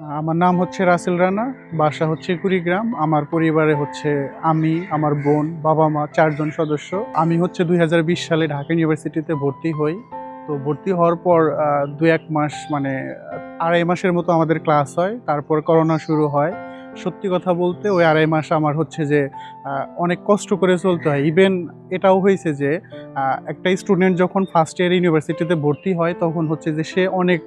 আমার নাম হচ্ছে রাসেল রানা, বাসা হচ্ছে কুড়িগ্রাম। আমার পরিবারে হচ্ছে আমি, আমার বোন, বাবা মা, চারজন সদস্য। আমি হচ্ছে দুই হাজার বিশ সালে ঢাকা ইউনিভার্সিটিতে ভর্তি হই। তো ভর্তি হওয়ার পর দু এক মাস মানে আড়াই মাসের মতো আমাদের ক্লাস হয়। তারপর করোনা শুরু হয়। সত্যি কথা বলতে ওই আড়াই মাস আমার হচ্ছে যে অনেক কষ্ট করে চলতে হয়। ইভেন এটাও হয়েছে যে একটা স্টুডেন্ট যখন ফার্স্ট ইয়ার ইউনিভার্সিটিতে ভর্তি হয়, তখন হচ্ছে যে সে অনেক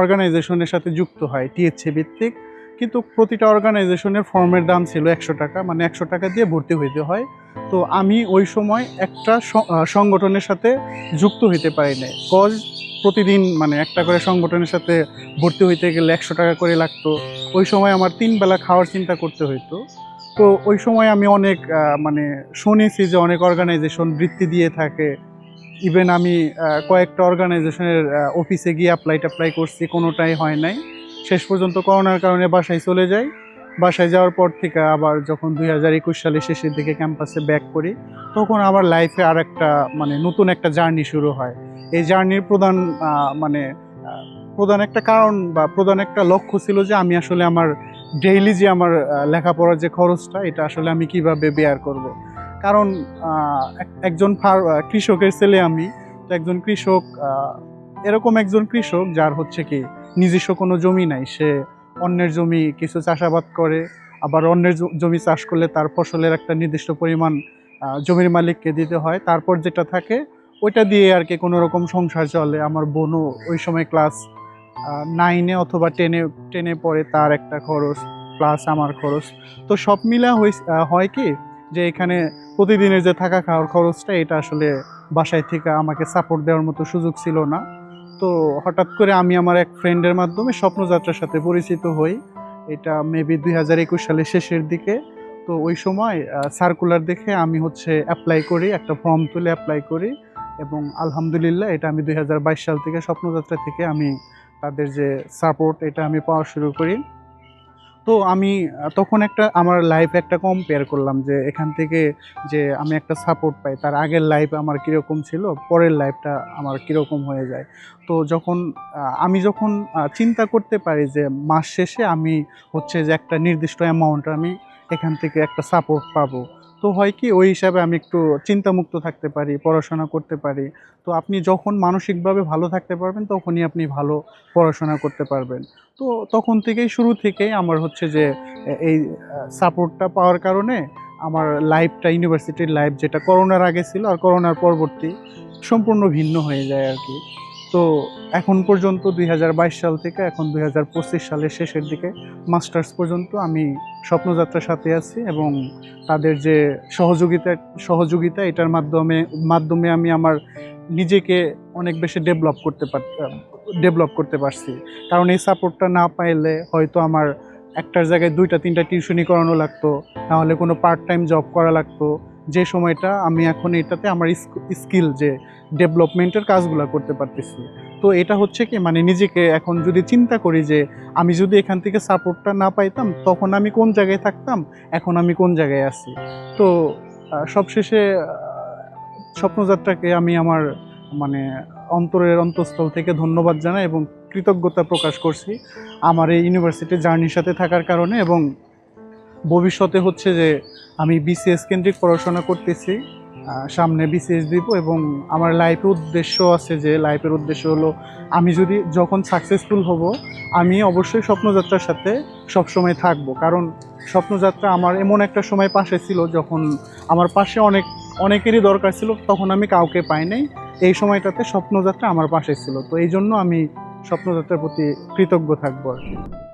অর্গানাইজেশনের সাথে যুক্ত হয় টিএসসি ভিত্তিক। কিন্তু প্রতিটা অর্গানাইজেশনের ফর্মের দাম ছিল একশো টাকা মানে একশো টাকা দিয়ে ভর্তি হইতে হয়। তো আমি ওই সময় একটা সংগঠনের সাথে যুক্ত হইতে পারি নাই। কজ প্রতিদিন মানে একটা করে সংগঠনের সাথে ভর্তি হইতে গেলে একশো টাকা করে লাগতো। ওই সময় আমার তিন বেলা খাওয়ার চিন্তা করতে হইতো। তো ওই সময় আমি অনেক মানে শুনেছি যে অনেক অর্গানাইজেশন বৃত্তি দিয়ে থাকে। ইভেন আমি কয়েকটা অর্গানাইজেশনের অফিসে গিয়ে অ্যাপ্লাই ট্যাপ্লাই করছি, কোনোটাই হয় নাই। শেষ পর্যন্ত করোনার কারণে বাসায় চলে যাই। বাসায় যাওয়ার পর থেকে আবার যখন দুই হাজার একুশ সালের শেষের দিকে ক্যাম্পাসে ব্যাক করি, তখন আমার লাইফে আর একটা মানে নতুন একটা জার্নি শুরু হয়। এই জার্নির প্রধান মানে প্রধান একটা কারণ বা প্রধান একটা লক্ষ্য ছিল যে আমি আসলে আমার ডেইলি যে আমার লেখাপড়ার যে খরচটা, এটা আসলে আমি কীভাবে বেয়ার করব। কারণ এক- একজন কৃষকের ছেলে আমি, তো একজন কৃষক এরকম একজন কৃষক যার হচ্ছে কি, নিজস্ব কোনো জমি নাই। সে অন্যের জমি কিছু চাষাবাদ করে, আবার অন্যের জমি চাষ করলে তার ফসলের একটা নির্দিষ্ট পরিমাণ জমির মালিককে দিতে হয়। তারপর যেটা থাকে, ওইটা দিয়ে আর কি কোনো রকম সংসার চলে। আমার বোনও ওই সময় ক্লাস নাইনে অথবা টেনে টেনে পড়ে তার একটা খরচ প্লাস আমার খরচ। তো সব মিলা হয় কি, যে এখানে প্রতিদিনের যে থাকা খাওয়ার খরচটা, এটা আসলে বাসায় থেকে আমাকে সাপোর্ট দেওয়ার মতো সুযোগ ছিল না। তো হঠাৎ করে আমি আমার এক ফ্রেন্ডের মাধ্যমে স্বপ্নযাত্রার সাথে পরিচিত হই। এটা মেবি দুই হাজার একুশ সালের শেষের দিকে। তো ওই সময় সার্কুলার দেখে আমি হচ্ছে অ্যাপ্লাই করি, একটা ফর্ম তুলে অ্যাপ্লাই করি এবং আলহামদুলিল্লাহ এটা আমি দুই হাজার বাইশ সাল থেকে স্বপ্নযাত্রা থেকে আমি তাদের যে সাপোর্ট এটা আমি পাওয়া শুরু করি। তো আমি তখন একটা আমার লাইফ একটা কম্পেয়ার করলাম যে এখান থেকে যে আমি একটা সাপোর্ট পাই, তার আগের লাইফ আমার কীরকম ছিল, পরের লাইফটা আমার কীরকম হয়ে যায়। তো যখন আমি যখন চিন্তা করতে পারি যে মাস শেষে আমি হচ্ছে যে একটা নির্দিষ্ট অ্যামাউন্ট আমি এখান থেকে একটা সাপোর্ট পাবো তো হয় কি, ওই হিসাবে আমি একটু চিন্তামুক্ত থাকতে পারি, পড়াশোনা করতে পারি। তো আপনি যখন মানসিকভাবে ভালো থাকতে পারবেন, তখনই আপনি ভালো পড়াশোনা করতে পারবেন। তো তখন থেকেই, শুরু থেকেই আমার হচ্ছে যে এই সাপোর্টটা পাওয়ার কারণে আমার লাইফটা ইউনিভার্সিটির লাইফ যেটা করোনার আগে ছিল আর করোনার পরবর্তী, সম্পূর্ণ ভিন্ন হয়ে যায় আর কি। তো এখন পর্যন্ত দুই হাজার বাইশ সাল থেকে এখন দুই হাজার পঁচিশ সালের শেষের দিকে মাস্টার্স পর্যন্ত আমি স্বপ্নযাত্রার সাথে আছি এবং তাদের যে সহযোগিতা সহযোগিতা এটার মাধ্যমে মাধ্যমে আমি আমার নিজেকে অনেক বেশি ডেভেলপ করতে পার, ডেভেলপ করতে পারছি। কারণ এই সাপোর্টটা না পাইলে হয়তো আমার একটার জায়গায় দুইটা, তিনটা টিউশনি করানো লাগতো নাহলে কোনো পার্ট টাইম জব করা লাগতো। যে সময়টা আমি এখন এটাতে আমার স্কিল যে ডেভেলপমেন্টের কাজগুলো করতে পারতেছি। তো এটা হচ্ছে কি মানে নিজেকে এখন যদি চিন্তা করি যে আমি যদি এখান থেকে সাপোর্টটা না পাইতাম, তখন আমি কোন জায়গায় থাকতাম, এখন আমি কোন জায়গায় আছি? তো সবশেষে স্বপ্নযাত্রাকে আমি আমার মানে অন্তরের অন্তঃস্থল থেকে ধন্যবাদ জানাই এবং কৃতজ্ঞতা প্রকাশ করছি আমার এই ইউনিভার্সিটির জার্নির সাথে থাকার কারণে এবং ভবিষ্যতে হচ্ছে যে আমি বিসিএস কেন্দ্রিক পড়াশোনা করতেছি সামনে বিসিএস দিব এবং আমার লাইফের উদ্দেশ্য আছে যে লাইফের উদ্দেশ্য হলো আমি যদি যখন সাকসেসফুল হব, আমি অবশ্যই স্বপ্নযাত্রার সাথে সবসময় থাকব। কারণ স্বপ্নযাত্রা আমার এমন একটা সময় পাশে ছিল যখন আমার পাশে অনেক, অনেকেরই দরকার ছিল, তখন আমি কাউকে পাই নাই। এই সময়টাতে স্বপ্নযাত্রা আমার পাশে ছিল। তো এই জন্য আমি স্বপ্নযাত্রার প্রতি কৃতজ্ঞ থাকব আর কি।